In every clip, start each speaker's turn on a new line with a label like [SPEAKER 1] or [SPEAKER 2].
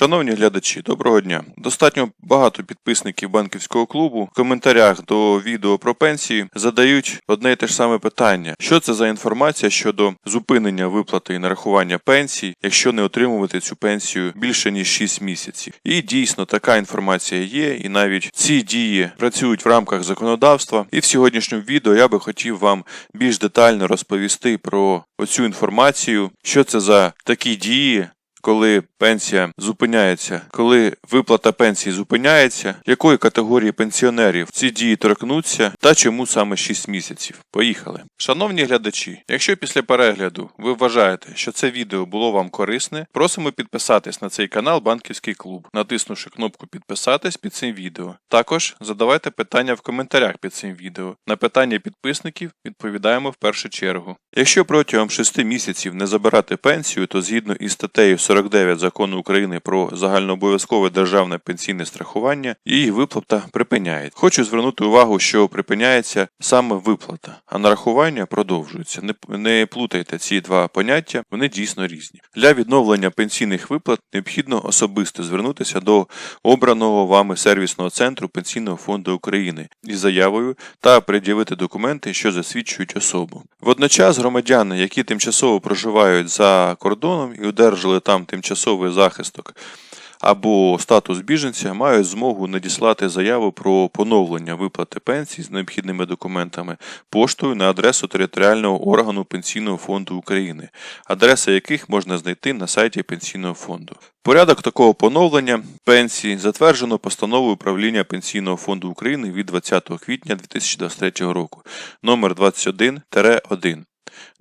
[SPEAKER 1] Шановні глядачі, доброго дня. Достатньо багато підписників банківського клубу в коментарях до відео про пенсії задають одне і те ж саме питання: що це за інформація щодо зупинення виплати і нарахування пенсій, якщо не отримувати цю пенсію більше ніж 6 місяців. І дійсно така інформація є, і навіть ці дії працюють в рамках законодавства. І в сьогоднішньому відео я би хотів вам більш детально розповісти про оцю інформацію, що це за такі дії, коли пенсія зупиняється, коли виплата пенсії зупиняється, якої категорії пенсіонерів ці дії торкнуться та чому саме 6 місяців. Поїхали. Шановні глядачі, якщо після перегляду ви вважаєте, що це відео було вам корисне, просимо підписатись на цей канал Банківський клуб, натиснувши кнопку підписатись під цим відео. Також задавайте питання в коментарях під цим відео. На питання підписників відповідаємо в першу чергу. Якщо протягом 6 місяців не забирати пенсію, то згідно із статтею 49 закону України про загальнообов'язкове державне пенсійне страхування, її виплата припиняється. Хочу звернути увагу, що припиняється саме виплата, а нарахування продовжується. Не, не плутайте ці два поняття, вони дійсно різні. Для відновлення пенсійних виплат необхідно особисто звернутися до обраного вами сервісного центру Пенсійного фонду України із заявою та пред'явити документи, що засвідчують особу. Водночас громадяни, які тимчасово проживають за кордоном і одержали там тимчасовий захисток або статус біженця, мають змогу надіслати заяву про поновлення виплати пенсій з необхідними документами поштою на адресу територіального органу Пенсійного фонду України, адреса яких можна знайти на сайті Пенсійного фонду. Порядок такого поновлення пенсії затверджено постановою управління Пенсійного фонду України від 20 квітня 2023 року номер 21-1.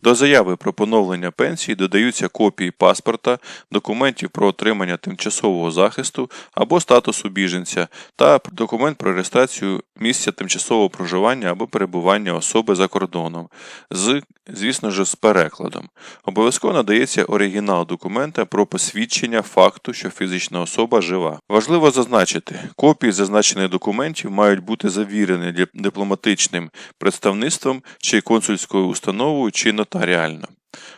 [SPEAKER 1] До заяви про поновлення пенсії додаються копії паспорта, документів про отримання тимчасового захисту або статусу біженця та документ про реєстрацію місця тимчасового проживання або перебування особи за кордоном, з, звісно ж, з перекладом. Обов'язково надається оригінал документа про посвідчення факту, що фізична особа жива. Важливо зазначити, копії зазначених документів мають бути завірені дипломатичним представництвом чи консульською установою чи нотаріально.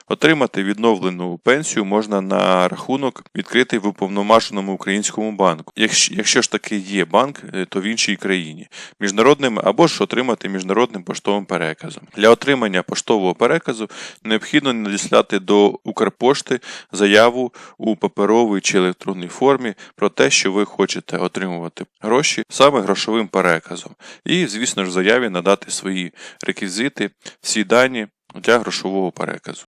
[SPEAKER 1] Отримати відновлену пенсію можна на рахунок відкритий в уповноваженому українському банку. Якщо, якщо ж таки є банк, е, то в іншій країні, міжнародним або ж отримати міжнародним поштовим переказом. Для отримання поштового переказу необхідно надіслати до Укрпошти заяву у паперовій чи електронній формі про те, що ви хочете отримувати гроші саме грошовим переказом. І, звісно ж, в заяві надати свої реквізити, всі дані для грошового переказу.